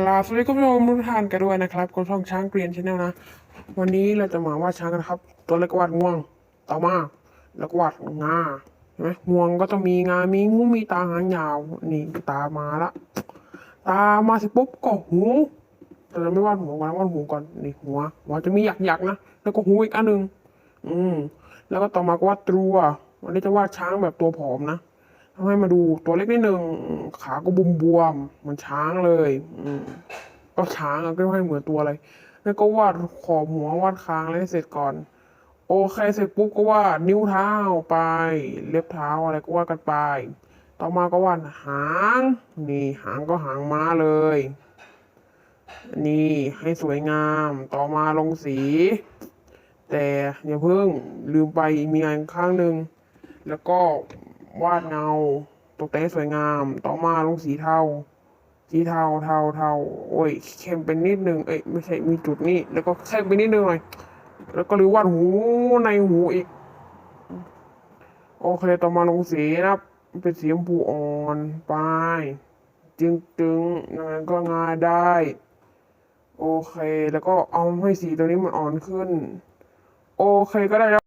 กราบสวัสดีคุณผู้ชมทุกท่านกันด้วยนะครับกับช่องช้างเกรียนชาแนลนะ วันนี้เราจะมาวาดช้างกันครับ ตัวแรกก็วาดง่วงต่อมาแล้วก็วาดงาเห็นไหมง่วงก็ต้องมีงา มีงูมีตาหางยาว นี่ตามาละ ตามาเสร็จปุ๊บก็หูแต่เราไม่วาดหัวก่อนวาดหูก่อนนี่หัวหัวจะมีหยักหยักๆนะแล้วก็หูอีกอันหนึ่งอืมแล้วก็ต่อมาก็วาดตัววันนี้จะวาดช้างแบบตัวผอมนะ ให้มาดูตัวเล็กนิดนึงขาก็บุมบวมๆเหมือนช้างเลย อืมก็ช้างอะก็ให้เหมือนตัวอะไรแล้วก็วาดขอบหัววาดคางอะไรเสร็จก่อน โอเคเสร็จปุ๊บก็วาดนิ้วเท้าไป เล็บเท้าอะไรก็วาดกันไป ต่อมาก็วาดหางนี่หางก็หางม้าเลย นี่ให้สวยงาม ต่อมาลงสี แต่อย่าเพิ่งลืมไปมีงานข้างหนึ่งแล้วก็ วาดเงา ตกแต่งสวยงาม ต่อมาลงสีเทา สีเทาเทาเทาโอ้ยเข้มเป็นนิดนึง เอ้ยไม่ใช่มีจุดนี้ แล้วก็เข้มไปนิดนึงหน่อย แล้วก็รือวาดหูในหูอีก โอเค ต่อมาลงสีนะครับเป็นสีชมพูอ่อนไปจึงตึงยังไงก็งาได้ โอเค แล้วก็เอาให้สีตัวนี้มันอ่อนขึ้น โอเคก็ได้แล้ว